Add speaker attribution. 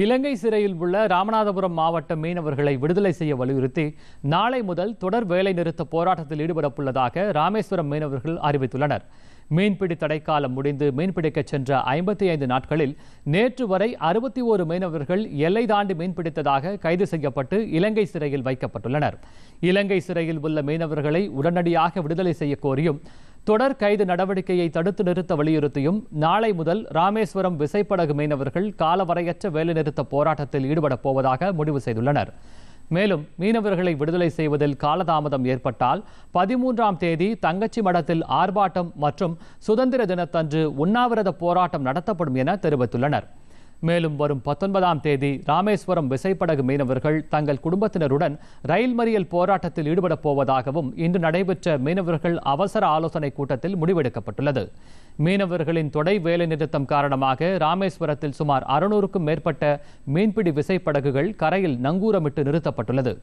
Speaker 1: இலங்கை சிறையில் உள்ள ராமநாதபுரம் மாவட்ட மீனவர்களை விடுதலை செய்ய வலியுறுத்தி நாளை முதல் தொடர் வேலைநிறுத்த போராட்டத்தில் ஈடுபடவுள்ளதாக ராமேஸ்வரம் மீனவர்கள் அறிவித்துள்ளனர். மீன்பிடி தடைக்காலம் முடிந்து மீன்பிடிக்கச் சென்ற ஐம்பத்தி ஐந்து நாட்களில் நேற்று வரை அறுபத்தி ஓரு மீனவர்கள் எல்லை தாண்டி மீன்பிடித்ததாக கைது செய்யப்பட்டு இலங்கை சிறையில் வைக்கப்பட்டுள்ளனர். இலங்கை சிறையில் உள்ள மீனவர்களை உடனடியாக விடுதலை செய்ய கோரியும் தொடர் கைது நடவடிக்கையை தடுத்து நிறுத்த வலியுறுத்தியும் நாளை முதல் ராமேஸ்வரம் விசைப்படகு மீனவர்கள் காலவரையற்ற வேலைநிறுத்த போராட்டத்தில் ஈடுபடப் போவதாக முடிவு செய்துள்ளனர். மேலும் மீனவர்களை விடுதலை செய்வதில் காலதாமதம் ஏற்பட்டால் பதிமூன்றாம் தேதி தங்கச்சி மடத்தில் ஆர்ப்பாட்டம் மற்றும் சுதந்திர தினத்தன்று உண்ணாவிரத போராட்டம் நடத்தப்படும் என தெரிவித்துள்ளனர். மேலும் வரும் பத்தொன்பதாம் தேதி ராமேஸ்வரம் விசைப்படகு மீனவர்கள் தங்கள் குடும்பத்தினருடன் ரயில் மறியல் போராட்டத்தில் ஈடுபடப் போவதாகவும் இன்று நடைபெற்ற மீனவர்கள் அவசர ஆலோசனை கூட்டத்தில் முடிவெடுக்கப்பட்டுள்ளது. மீனவர்களின் தொடை வேலைநிறுத்தம் காரணமாக ராமேஸ்வரத்தில் சுமார் அறுநூறுக்கும் மேற்பட்ட மீன்பிடி விசைப்படகுகள் கரையில் நங்கூரமிட்டு நிறுத்தப்பட்டுள்ளது.